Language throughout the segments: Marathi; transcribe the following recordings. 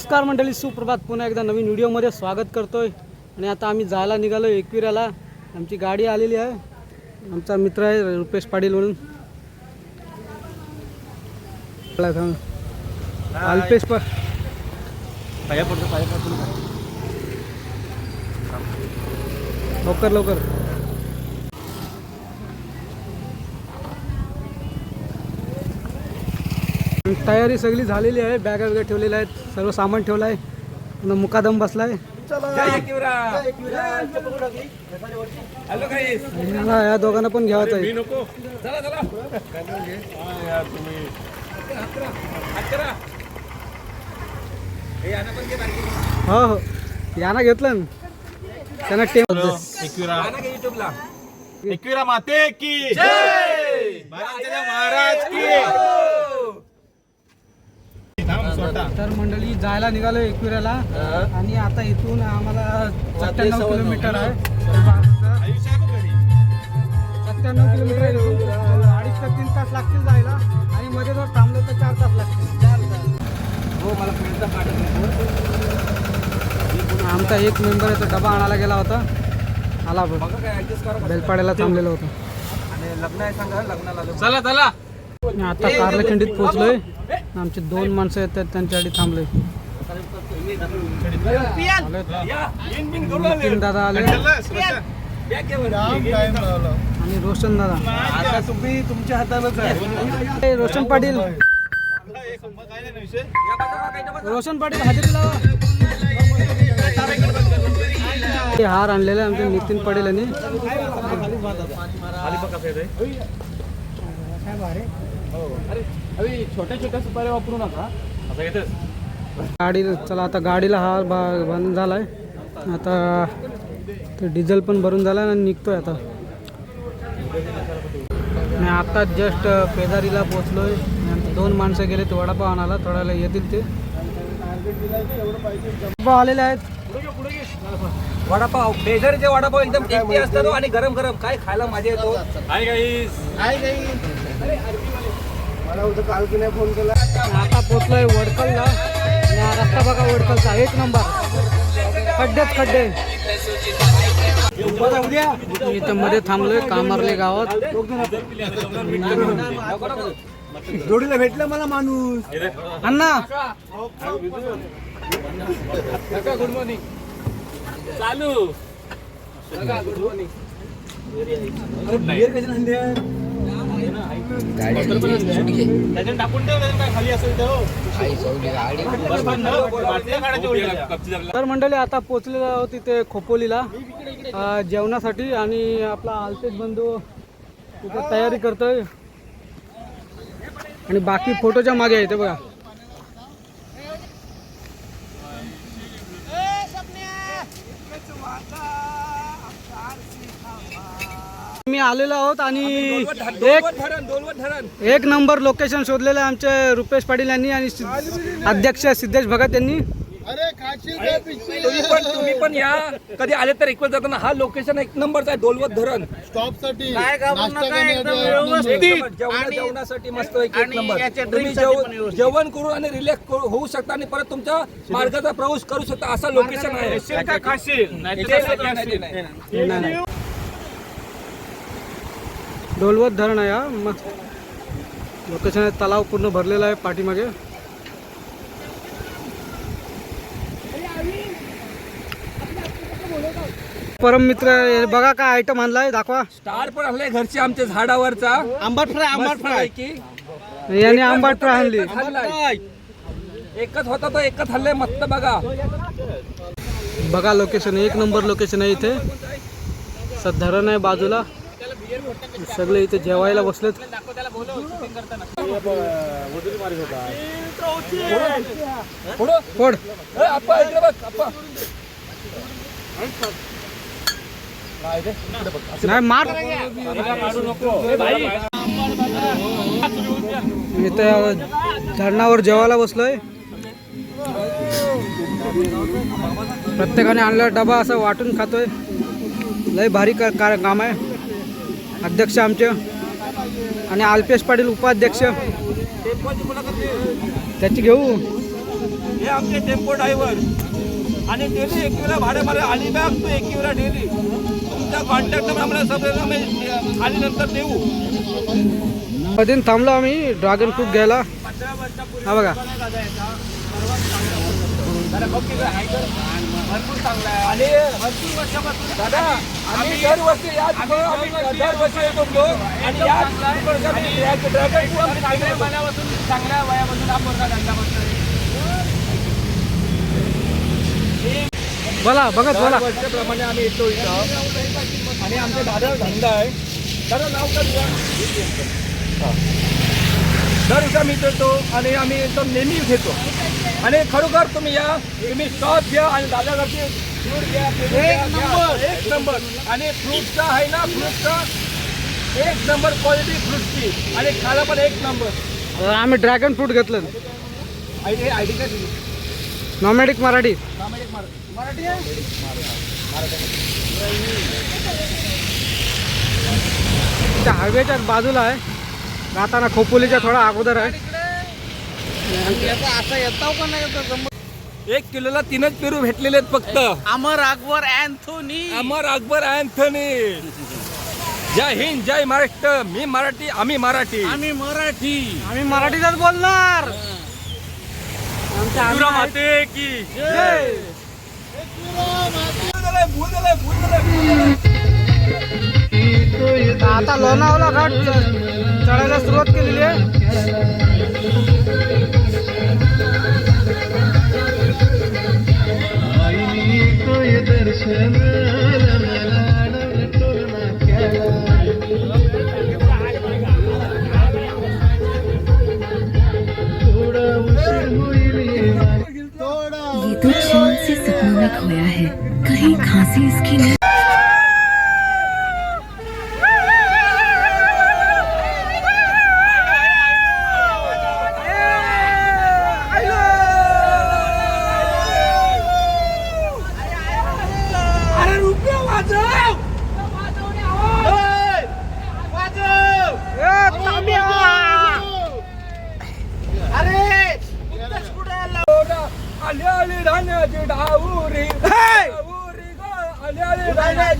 नमस्कार मंडळी सुप्रभात. पुन्हा एकदा नवीन व्हिडिओमध्ये स्वागत करतोय. आणि आता आम्ही जायला निघालो एकविराला आमची गाडी आलेली आहे. आमचा मित्र आहे रुपेश पाटील म्हणून. अल्पेश प पाया पडतो पाया पडतो. लवकर लवकर. तयारी सगळी झालेली आहे. बॅगा वगैरे ठेवलेल्या आहेत. सर्व सामान ठेवलं आहे. पुन्हा मुकादम बसला आहे. या दोघांना पण घ्यावंच आहे मी नको. चला चला. हा, यार तुम्ही. अकरा. हे यानं. हो हो. घेतलं ना. त्यांना टेम एकविरा युट्यूबला एकविरा माते की. महाराज की थांब, स्वतः. तर मंडळी जायला निघालो एकविऱ्याला आणि आता इथून आम्हाला सत्त्याण्णव किलोमीटर आहे. सत्त्याण्णव किलोमीटर आहे. अडीच ते तीन तास लागतील जायला. आणि मध्ये जर थांबलो तर चार तास लागतील. हो मला फ्रेंडचा पाठवतो आमचा एक मेंबर आहे तो डबा आणायला गेला होता. आला बघ. बघा काय ऍडजस्ट करा. बेलपाड्याला थांबलेलो होतो. आणि लग्न आहे सांगा लग्नाला चला चला. आणि आता कारला पोहोचलोय. आमचे दोन माणसं आहेत त्यांच्यासाठी थांबलोय. नितीन दादा आले. आणि रोशन दादा. आता तुम्ही तुमच्या हातानच आहे. रोशन पाटील. रोशन पाटील हजेरी लावा. हार आणलेले आमचे नितीन पाटील यांनी. छोट्या छोट्या सुपाऱ्या वापरू नका. असं येतच गाडी चला आता गाडीला हार बा बांधून झालाय. आता ते डिझेल पण भरून झाला आणि निघतोय आता. आणि आता जस्ट पेदारीला पोचलोय आणि दोन माणसं गेले ते वडापाव आणायला थोड्या वेळाला येतील ते. वडापाव आलेले आहेत. वडापाव बेजारीचे वडापाव एकदम टेस्टी असतात हो आणि गरम गरम काय खायला मजा येतो. हाय गाईस आता पोचलोय वडकलला. रस्ता बघा वडकलचा एक नंबर. खड्डेच खड्डे. इथं मध्ये थांबलोय कामारले गावात. जोडीला भेटलं मला माणूस. अण्णा! गुड मॉर्निंग चालू त्याच्यात टाकून खाली असेल तर मंडळी आता पोचलेलो आहोत तिथे खोपोलीला. जेवणासाठी आणि आपला आलतेज बंधू तिथे तयारी करतोय. आणि बाकी फोटोच्या मागे आहे ते बघा मी आलेलो आहोत आणि एक धरण दोलवत धरण. एक नंबर लोकेशन शोधलेलं आहे आमचे रुपेश पाटील यांनी आणि अध्यक्ष सिद्धेश भगत यांनी. तुम्ही पण तुम्ही पण या. कधी आले तर इकडे जाताना. हा लोकेशन एक नंबरचा आहे दोलवत धरण. स्टॉपसाठी काय एकदम व्यवस्थित. जेवण- जेवणासाठी मस्त एक एक नंबर. तुम्ही जेव- जेवण करू आणि रिलॅक्स होऊ शकता आणि परत तुमच्या मार्गाचा प्रवास करू शकता. असं लोकेशन आहे. नाही. डोलवत धरण आहे हा. मस्त लोकेशन आहे तलाव पूर्ण भरलेला आहे पाठीमागे. परम मित्र हे बघा काय आयटम आणलाय दाखवा. स्टार पण आणलाय घरचे आमच्या झाडावरचा. आंबट फ्राय आंबट फ्राय. याने आंबट फ्राय आणली. एकच होता तो एकच हल्ले मस्त बघा. बघा लोकेशन एक नंबर लोकेशन आहे इथे. असं धरण आहे बाजूला. सगळे इथे जेवायला बसलेत. नाही मार. इथे धरणावर जेवायला बसलोय. प्रत्येकाने आणला डबा असं वाटून खातोय. लय भारी का का- काम आहे. अध्यक्ष आमचे आणि अल्पेश पाटील उपाध्यक्ष. त्याची घेऊ. हे आमचे टेम्पो ड्रायव्हर. आणि डेली एकवीला भाडे मला अलिबाग टू एकवीला डेली तुमचा कॉन्टॅक्ट नंबर आम्हाला सगळं आम्ही खाली नंतर देऊ. मधून थांबलो आम्ही. ड्रॅगन फ्रूट घ्यायला. हा बघा. आणि दादा आम्ही दरवर्षी आम्ही दरवर्षी येतो आणि फ्रूट आम्ही खायला चांगल्या वयापासून आपण धंदा करतोय बोला बघत बोला. वर्षाप्रमाणे आम्ही येतो इथं. आणि आमचा दादा धंदा आहे. दादा नाव का हा. दर इथं येतो आणि आम्ही एकदम नेहमी घेतो. आणि खरोखर तुम्ही या तुम्ही स्टॉप घ्या आणि दादाकडचे फ्रूट घ्या. एक नंबर. आणि फ्रूटचा आहे ना फ्रूटचा एक नंबर क्वालिटी फ्रूटची. आणि खायला पण एक नंबर. आम्ही ड्रॅगन फ्रूट घेतलं. आय डी आय डी काय तुझी? नॉमॅटिक मराठी. मराठी. आहे? त्या हायवेच्या बाजूला आहे. जाताना खोपोलीच्या थोडा अगोदर आहे. असं येतो का नाही एक किलोला तीनच पेरू भेटलेले आहेत फक्त. अमर अकबर अँथोनी. अमर अकबर अँथनी. जय हिंद जय महाराष्ट्र. मी मराठी आम्ही मराठी. आम्ही मराठी. आम्ही मराठीतच बोलणार. आमच्या. माते की जय. आता लोणावळा घाट चढायला सुरुवात केलेली आहे.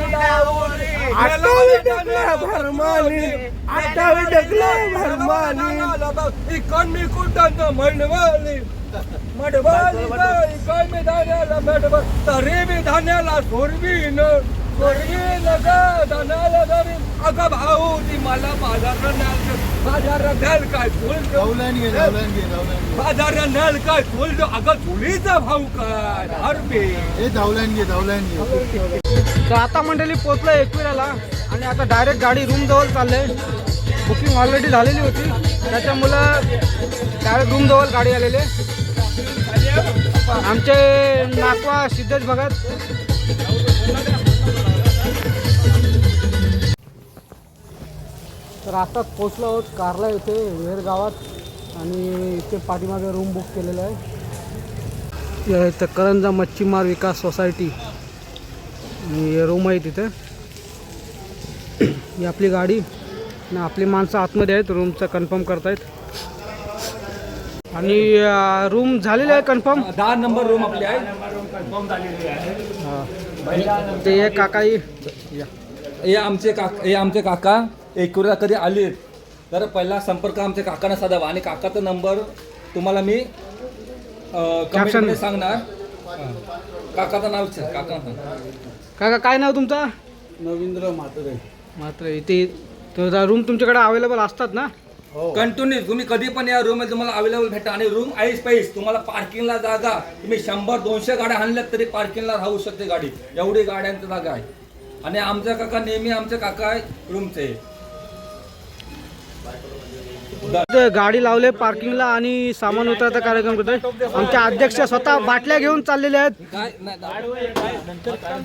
आले धान्याची डावुरी आठावी डगला भरमाली आठावी मी कुठं म्हणवाली मडवाली गं, मी धान्याला मडवा तरी मी धान्याला ग धरी अगं भाऊ ती मला बाजार बाजार घाल काय फुल बाजार नल काय फुल अगं चुलीचा भाऊ काय? दहा रुपये तर आता मंडळी पोचलं एकविराला आणि आता डायरेक्ट गाडी रूम जवळ चालले बुकिंग ऑलरेडी झालेली होती. त्याच्यामुळं डायरेक्ट रूम जवळ गाडी आलेली. आमचे नाकवा सिद्धेश भगत. तर आताच पोचलो आहोत कारला इथे वेर गावात. आणि इथे पाठीमागे रूम बुक केलेलं आहे. या इथं करंजा मच्छीमार विकास सोसायटी आणि रूम आहे तिथे. ही आपली गाडी आणि आपली माणसं आतमध्ये आहेत रूमचं कन्फर्म करतायत. आणि रूम झालेले आहे कन्फर्म दहा नंबर रूम आपली आहे. ते एक काकाई हे आमचे काका हे आमचे काका. एकविरा कधी आले तर पहिला संपर्क आमच्या काकांना साधावा आणि काकाचा नंबर तुम्हाला मी. कमेंटमध्ये सांगणार. काकाचं नाव विचार काका. काका काय नाव तुमचा? नवींद्र म्हात्रे. मात्र इथे रूम तुमच्याकडे अवेलेबल असतात ना? कंटिन्यू तुम्ही कधी पण या रूम तुम्हाला अवेलेबल भेटा. आणि रूम आईस पाईस तुम्हाला पार्किंगला जागा. तुम्ही शंभर दोनशे गाड्या आणल्यात तरी पार्किंगला राहू शकते गाडी. एवढी गाड्यांची जागा आहे. आणि आमच्या काका नेहमी आमचे काका आहे रूमचे गाडी लावले पार्किंगला आणि सामान उतरायचा कार्यक्रम करतोय. आमच्या अध्यक्ष स्वतः बाटल्या घेऊन चाललेले आहेत.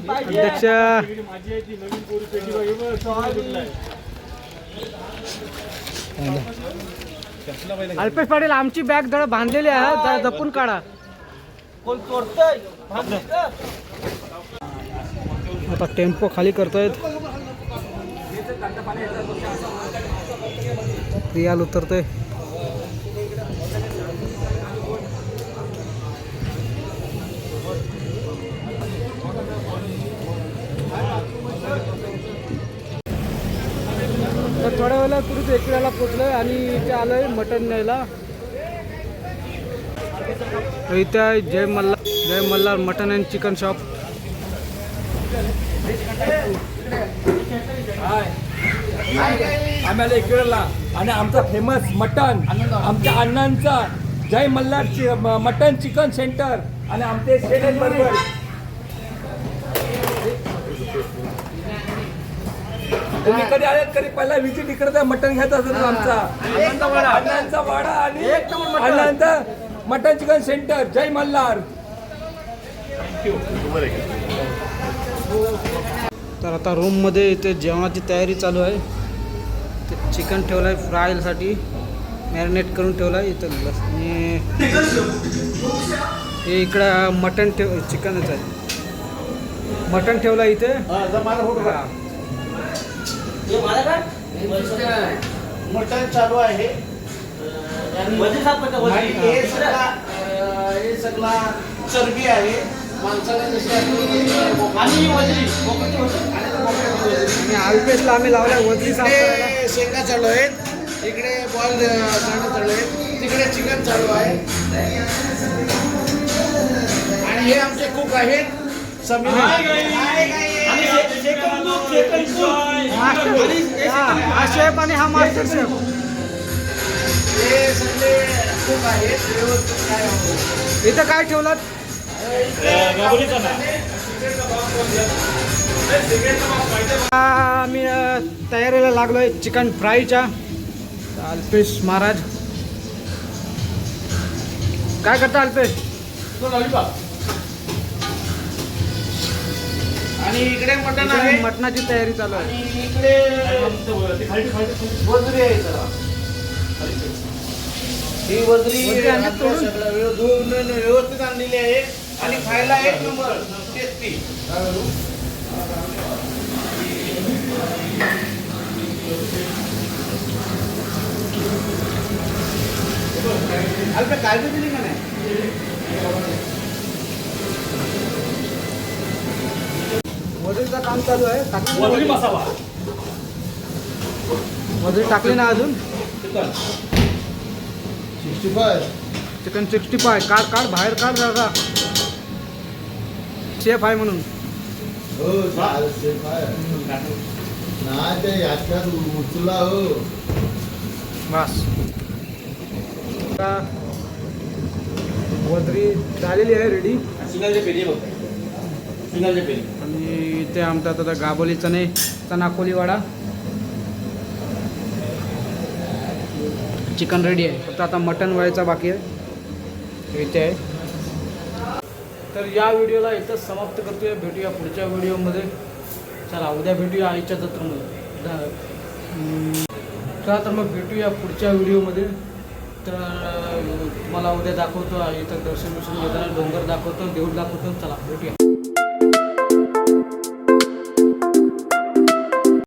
अध्यक्ष अल्पेश पाटील आमची बॅग जरा बांधलेली आहे. जरा जपून काढा. आता टेम्पो खाली करतोय रियाल उतरतोय तर थोड्या वेळेला एक एकविराला पोचलोय आणि इथे आलोय मटण न्यायला. इथे आहे जय मल्हार जय Malhar mutton and chicken shop. Hi. आम्हाला इकडला. आणि आमचा फेमस मटन आमच्या अण्णांचा जय मल्हार चि- मटन चिकन सेंटर. आणि आमचे शेडेन बरोबर तुम्ही कधी आले कधी पहिला विजिट इकडे मटन घ्यायचा असेल तर आमचा अण्णांचा वाडा आणि अण्णांचा मटन चिकन सेंटर. जय मल्हार. तर आता रूममध्ये इथे जेवणाची तयारी चालू आहे. चिकन ठेवलं आहे फ्रायसाठी मॅरिनेट करून ठेवलं आहे इथं आणि हे इकडं मटण ठेव चिकनच आहे. मटण ठेवलं आहे इथे. हा. मटण चालू आहे. हे सगळा हे चरबी आहे. माणसाला जशी आणि अल्पेशला आम्ही लावलाय साफ इकडे शेंगा चालू आहेत इकडे बॉल करणं चालू आहे तिकडे चिकन चालू आहे. आणि हे आमचे कुक आहेत हा शेफ आणि हा मास्टर शेफ हे. इथं काय ठेवलं आम्ही तयारीला लागलोय चिकन फ्रायच्या. अल्पेश महाराज. काय करता अल्पेश आणि इकडे मटण आहे. मटणाची तयारी चालू आहे. इकडे वजरी आहे ही वजरी व्यवस्थित आणलेली आहे. आणि खायला एक नंबर टेस्टी काळजी दिली का नाही? वजरीचं काम चालू आहे. टाकली वजरी टाकली ना अजून? Sixty five. Chicken sixty five. काढ काढ बाहेर काढ जरा. शेफ आहे म्हणून. हो चालते काय नाही ते याच्यात उचला हो. बस. आता वजरी झालेली आहे रेडी आणि इथे आमचा आता गाबोली चणे चना कोलीवाडा चिकन रेडी आहे. फक्त आता मटन व्हायचा बाकी आहे. इथे आहे. तर या व्हिडिओला इथंच समाप्त करतोय. भेटूया पुढच्या व्हिडिओमध्ये. चला उद्या भेटूया आईच्या जत्रेमध्ये. चला तर मग भेटूया पुढच्या व्हिडिओमध्ये. तर तुम्हाला उद्या दाखवतो इथं दर्शन दर्शन घेताना डोंगर दाखवतो देऊळ दाखवतो चला भेटूया.